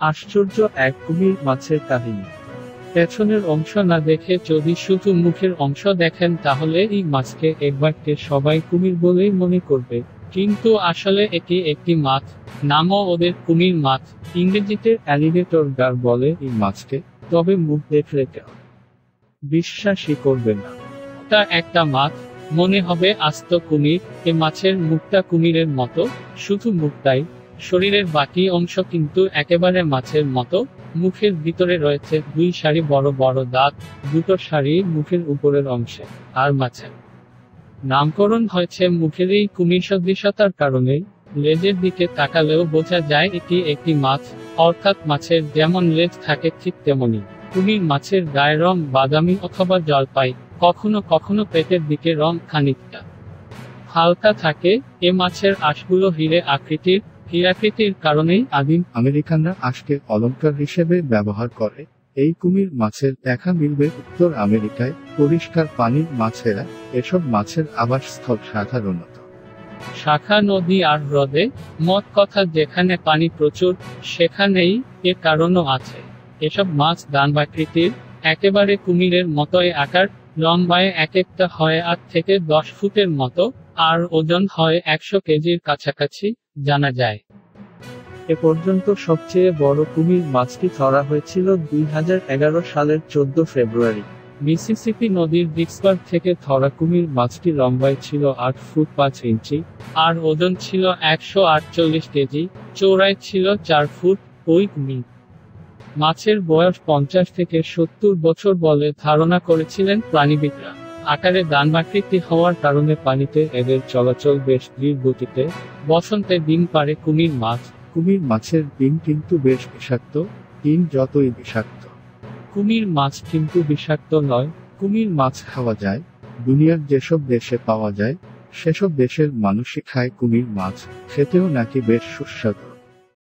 আশ্চর্য এক কুমির মাছের কাহিনী। পেছনের অংশ না দেখে যদি শুধু মুখের অংশ দেখেন তাহলে এই মাছকে একবারকে সবাই কুমির বলেই মনে করবে। কিন্তু আসলে এটি একটি মাছ, নামও ওদের কুমির মাছ, ইংরেজিতে অ্যালিগেটর গার বলে এই মাছকে। তবে মুখ দেখলে কেউ বিশ্বাসই করবে না। তা একটা মাছ, মনে হবে আস্ত কুমির, এ মাছের মুখটা কুমিরের মতো, শুধু মুখটাই। শরীরের বাকি অংশ কিন্তু একেবারে মাছের মতো, মুখের ভিতরে রয়েছে দুই সারি বড় বড় দাঁত, দুটো সারি মুখের উপরের অংশে, আর মাছের। নামকরণ হয়েছে মুখের এই কুমির সদৃশতার কারণে, লেজের দিকে তাকালেও বোঝা যায় এটি একটি মাছ, অর্থাৎ মাছের যেমন লেজ থাকে ঠিক তেমনি। কুমির মাছের গায়ের রং বাদামি অথবা জলপাই, কখনো কখনো পেটের দিকে রং খানিকটা। হালকা থাকে, এ মাছের আঁশগুলো হিরে আকৃতির হীরাকৃতির কারণেই আদিম আমেরিকানরা আঁশকে অলঙ্কার হিসেবে ব্যবহার করে। এই কুমির মাছের দেখা মিলবে উত্তর আমেরিকায়। পরিষ্কার পানির মাছেরা এসব মাছের আবাসস্থল সাধারণত। শাখা নদী আর হ্রদে মত কথা যেখানে পানি প্রচুর সেখানেই এর কারণও আছে। এসব মাছ দানবাকৃতির একেবারে কুমিরের মতোই আকার লম্বায় এক একটা হয় আট থেকে দশ ফুটের মতো আর ওজন হয় একশো কেজির কাছাকাছি। জানা যায়। এ পর্যন্ত সবচেয়ে বড় কুমির মাছটি ধরা হয়েছিল দুই হাজার এগারো সালের চোদ্দ ফেব্রুয়ারি। মিসিসিপি নদীর ডিক্সবার্গ থেকে ধরা কুমির মাছটি লম্বায় ছিল আট ফুট পাঁচ ইঞ্চি, আর ওজন ছিল একশো আটচল্লিশ কেজি চৌড়ায় ছিল চার ফুট, ওই কুমির। মাছের বয়স পঞ্চাশ থেকে সত্তর বছর বলে ধারণা করেছিলেন প্রাণীবিদরা। আকারে দানবাকৃতি হওয়ার কারণে পানিতে এদের চলাচল বেশ ধীর গতিতে। বসন্তে ডিম পারে কুমির মাছ। কুমির মাছের ডিম কিন্তু বেশ বিষাক্ত। ডিম যতই বিষাক্ত। কুমির মাছ কিন্তু বিষাক্ত নয়। কুমির মাছ খাওয়া যায়। দুনিয়ার যেসব দেশে পাওয়া যায় সেসব দেশের মানুষই খায় কুমির মাছ। খেতেও নাকি বেশ সুস্বাদু।